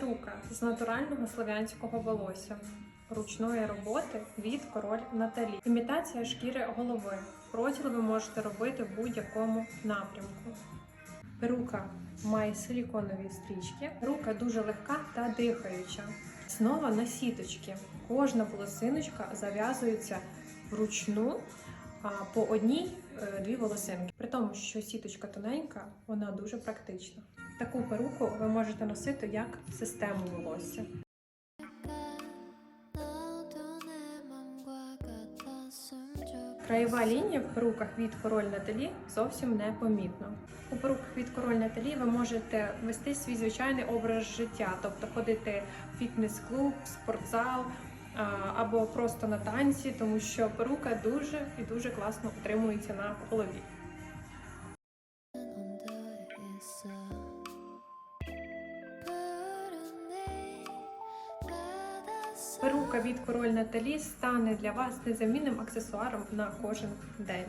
Перука з натурального слов'янського волосся. Ручної роботи від король Наталі. Імітація шкіри голови. Проділ ви можете робити в будь-якому напрямку. Перука має силіконові стрічки. Перука дуже легка та дихаюча. Основа на сіточки. Кожна волосиночка зав'язується вручну по одній е, дві волосинки. При тому, що сіточка тоненька, вона дуже практична. Таку перуку ви можете носити як систему волосся. Краєва лінія в перуках від король Наталі зовсім не помітна. У поруках від король Наталі ви можете вести свій звичайний образ життя, тобто ходити в фітнес-клуб, спортзал, або просто на танці, тому що перука дуже і дуже класно утримується на голові. Перука від король Наталі стане для вас незамінним аксесуаром на кожен день.